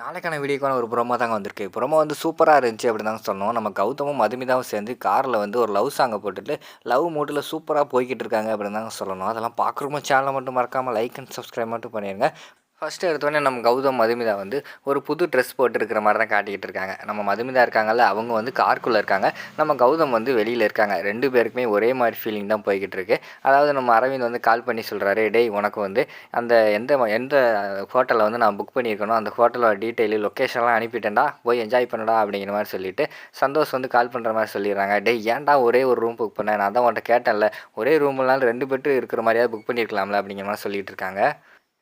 நாளைக்கான வீடியோக்கான ஒரு ப்ரோமோ தாங்க வந்திருக்கு. ப்ரோமோ வந்து சூப்பராக இருந்துச்சு அப்படி தாங்க சொன்னோம் நம்ம கௌதமும் மதுமிதாவும் சேர்ந்து காரில் வந்து ஒரு லவ் சாங்கை போட்டுட்டு லவ் மூட்டில் சூப்பராக போய்கிட்டு இருக்காங்க அப்படின்னு தாங்க சொல்லணும். அதெல்லாம் பார்க்குறோமோ சேனலை மட்டும் மறக்காமல் லைக் அண்ட் சப்ஸ்கிரைப் மட்டும் பண்ணிடுங்க ஃபஸ்ட்டு எடுத்தோடனே நம்ம கௌதம் மதுமிதா வந்து ஒரு புது ட்ரெஸ் போட்டுருக்கிற மாதிரி தான் காட்டிக்கிட்டு இருக்காங்க. நம்ம மதுமிதா இருக்காங்கல்ல அவங்க வந்து கார்க்குள்ளே இருக்காங்க. நம்ம கௌதம் வந்து வெளியில் இருக்காங்க. ரெண்டு பேருக்குமே ஒரே மாதிரி ஃபீலிங் தான் போய்கிட்டு இருக்கு. அதாவது நம்ம அரவிந்த் வந்து கால் பண்ணி சொல்கிறாரு டேய் உனக்கு வந்து அந்த எந்த எந்த ஹோட்டலில் வந்து நான் புக் பண்ணியிருக்கணும் அந்த ஹோட்டலோட டீட்டெயிலு லொக்கேஷன்லாம் அனுப்பிட்டேன்டா போய் என்ஜாய் பண்ணடா அப்படிங்கிற மாதிரி சொல்லிட்டு சந்தோஷ் வந்து கால் பண்ணுற மாதிரி சொல்லிடுறாங்க. டேய் ஏன்டா ஒரே ஒரு ரூம் புக் பண்ணேன் நான் தான் உன்ட்ட கேட்டேன்ல. ஒரே ரூம்னாலும் ரெண்டு பேர்ட்டு இருக்கிற மாதிரியாவது புக் பண்ணியிருக்கலாம்ல அப்படிங்கிற மாதிரி சொல்லிட்டு இருக்காங்க.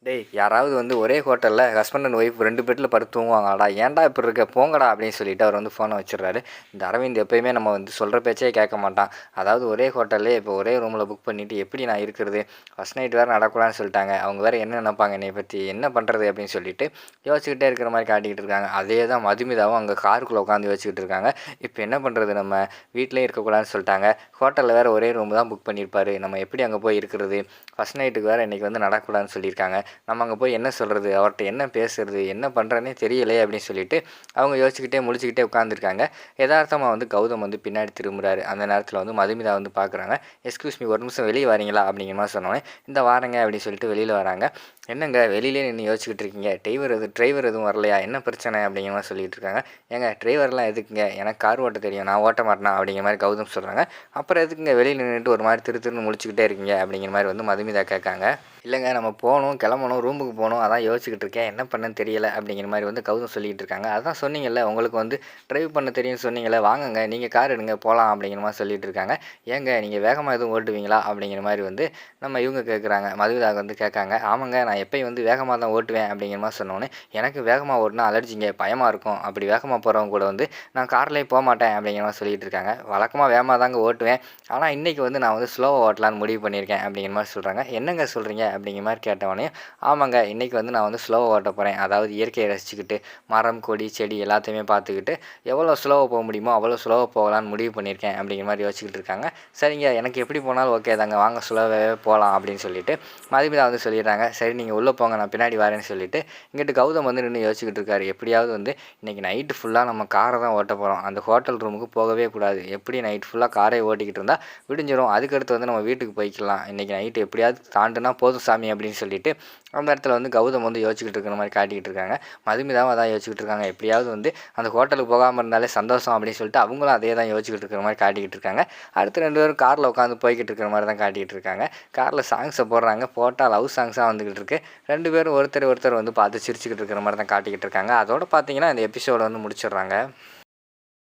டேய் யாராவது வந்து ஒரே ஹோட்டலில் ஹஸ்பண்ட் அண்ட் ஒய்ஃப் ரெண்டு பெட்டில் படுத்து தூங்குவாங்கடா ஏன்டா இப்படி இருக்க? போங்கடா அப்படின்னு சொல்லிட்டு அவர் வந்து ஃபோனை வச்சிடுறாரு. இந்த அரவிந்த் எப்போயுமே நம்ம வந்து சொல்கிற பேச்சே கேட்க மாட்டான். அதாவது ஒரே ஹோட்டல்லே இப்போ ஒரே ரூமில் புக் பண்ணிவிட்டு எப்படி நான் இருக்கிறது? ஃபஸ்ட் நைட் வேறு நடக்கூடாதுன்னு சொல்லிட்டாங்க. அவங்க வேறு என்ன நினைப்பாங்க? என்னை பற்றி என்ன பண்ணுறது அப்படின்னு சொல்லிட்டு யோசிச்சுக்கிட்டே இருக்கிற மாதிரி காட்டிக்கிட்டு இருக்காங்க. அதே தான் மதுமிதாவும் அங்கே காருக்குள்ளே உட்காந்து யோசிச்சுக்கிட்டு இருக்காங்க. இப்போ என்ன பண்ணுறது நம்ம? வீட்டிலே இருக்கக்கூடாதுன்னு சொல்லிட்டாங்க. ஹோட்டலில் வேறு ஒரே ரூம் தான் புக் பண்ணியிருப்பாரு. நம்ம எப்படி அங்கே போய் இருக்கிறது? ஃபஸ்ட் நைட்டுக்கு வேறு இன்றைக்கி வந்து நடக்கூடாதுன்னு சொல்லியிருக்காங்க. நம்ம அங்கே போய் என்ன சொல்கிறது அவர்கிட்ட என்ன பேசுறது? என்ன பண்ணுறேன்னே தெரியலையே அப்படின்னு சொல்லிட்டு அவங்க யோசிச்சுக்கிட்டே முழிச்சுக்கிட்டே உட்காந்துருக்காங்க யதார்த்தமாக வந்து கௌதம் வந்து பின்னாடி திரும்புகிறாரு அந்த நேரத்தில் வந்து மதுமிதா வந்து பார்க்குறாங்க எக்ஸ்கியூஸ் மீ ஒரு நிமிஷம் வெளியே வரீங்களா? அப்படிங்கிற மாதிரி சொன்னோன்னே இந்த வாரங்க அப்படின்னு சொல்லிட்டு வெளியில் வராங்க. என்னங்க வெளியிலே நின்று யோசிச்சுக்கிட்டு இருக்கீங்க? டிரைவர் எது டிரைவர் எதுவும் வரலையா? என்ன பிரச்சனை? அப்படிங்கிற மாதிரி சொல்லிட்டு இருக்காங்க. ஏங்க டிரைவர்லாம் எதுக்குங்க? எனக்கு கார் ஓட்ட தெரியும். நான் ஓட்ட மாட்டேனா? அப்படிங்கிற மாதிரி கௌதம் சொல்கிறாங்க அப்புறம் எதுக்குங்க வெளியில் நின்றுட்டு ஒரு மாதிரி திரு திருன்னு முழிச்சுக்கிட்டே இருக்கீங்க? அப்படிங்கிற மாதிரி வந்து மதுமிதா கேட்காங்க. இல்லைங்க நம்ம போகணும் கிளம்பணும் ரூமுக்கு போகணும் அதான் யோசிச்சுக்கிட்டு இருக்கேன். என்ன பண்ணன்னு தெரியல அப்படிங்கிற மாதிரி வந்து கௌதம் சொல்லிகிட்டு இருக்காங்க. அதான் சொன்னீங்கல்ல உங்களுக்கு வந்து ட்ரைவ் பண்ண தெரியும்னு சொன்னீங்கல்ல வாங்குங்க நீங்கள் கார் எடுங்க போகலாம் அப்படிங்கிற மாதிரி சொல்லிகிட்டு இருக்காங்க. ஏங்க நீங்கள் வேகமாக எதுவும் ஓட்டுவீங்களா அப்படிங்கிற மாதிரி வந்து நம்ம இவங்க கேட்குறாங்க மதுவிதாக வந்து கேட்காங்க. ஆமாங்க நான் எப்பயும் வந்து வேகமாக தான் ஓட்டுவேன் அப்படிங்கிற மாதிரி சொன்னோன்னே எனக்கு வேகமாக ஓட்டினா அலர்ஜிங்க பயமாக இருக்கும். அப்படி வேகமாக போகிறவங்க கூட வந்து நான் கார்லேயே போக மாட்டேன் அப்படிங்கிற மாதிரி சொல்லிகிட்டு இருக்காங்க. வழக்கமாக வேகமாக தாங்க ஓட்டுவேன். ஆனால் இன்றைக்கி வந்து நான் வந்து ஸ்லோவாக ஓட்டலான்னு முடிவு பண்ணியிருக்கேன் அப்படிங்கிற மாதிரி சொல்கிறாங்க என்னங்க சொல்கிறீங்க அப்படிங்கிற மாதிரி கேட்டவொடனே ஆமாங்க இன்றைக்கி வந்து நான் வந்து ஸ்லோவாக ஓட்ட போகிறேன் அதாவது இயற்கையை ரசிச்சுக்கிட்டு மரம் கொடி செடி எல்லாத்தையுமே பார்த்துக்கிட்டு எவ்வளோ ஸ்லோவாக போக முடியுமோ அவ்வளோ ஸ்லோவாக போகலான்னு முடிவு பண்ணியிருக்கேன் அப்படிங்கிற மாதிரி யோசிச்சுக்கிட்டு இருக்காங்க. சரிங்க எனக்கு எப்படி போனாலும் ஓகே தாங்க. வாங்க ஸ்லோவாகவே போகலாம் அப்படின்னு சொல்லிட்டு மதிப்பிதா வந்து சொல்லிடுறாங்க. சரி நீங்கள் உள்ளே போங்க நான் பின்னாடி வரேன்னு சொல்லிட்டு இங்கிட்டு கௌதம் வந்து நின்று யோசிச்சுக்கிட்டு இருக்காரு. எப்படியாவது வந்து இன்றைக்கி நைட்டு ஃபுல்லாக நம்ம காரை தான் ஓட்ட போகிறோம் அந்த ஹோட்டல் ரூமுக்கு போகவே கூடாது. எப்படி நைட் ஃபுல்லாக காரை ஓட்டிக்கிட்டு இருந்தால் விடிஞ்சிடும் அதுக்கடுத்து வந்து நம்ம வீட்டுக்கு போய்க்கலாம். இன்றைக்கி நைட்டு எப்படியாவது தாண்டுனா போதும் சாமி அப்படின்னு சொல்லிட்டு அந்த இடத்துல வந்து கௌதம் வந்து யோசிச்சுக்கிட்டு இருக்கிற மாதிரி காட்டிக்கிட்டு இருக்காங்க. மதுமிதாவும் அதான் யோசிச்சுக்கிட்டு இருக்காங்க. எப்படியாவது வந்து அந்த ஹோட்டலுக்கு போகாமல் இருந்தாலே சந்தோஷம் அப்படின்னு சொல்லிட்டு அவங்களும் அதே தான் யோசிச்சுக்கிட்டு இருக்கிற மாதிரி காட்டிக்கிட்டு இருக்காங்க. அடுத்து ரெண்டு பேரும் காரில் உட்காந்து போய்கிட்டு இருக்கிற மாதிரி தான் காட்டிக்கிட்டு இருக்காங்க. காரில் சாங்ஸை போடுறாங்க. போட்டால் லவ் சாங்ஸாக வந்துக்கிட்டு இருக்கு. ரெண்டு பேரும் ஒருத்தர் ஒருத்தர் வந்து பார்த்து சிரிச்சுக்கிட்டு இருக்கிற மாதிரி தான் காட்டிக்கிட்டு இருக்காங்க. அதோட பார்த்தீங்கன்னா இந்த எபிசோட வந்து முடிச்சிடுறாங்க.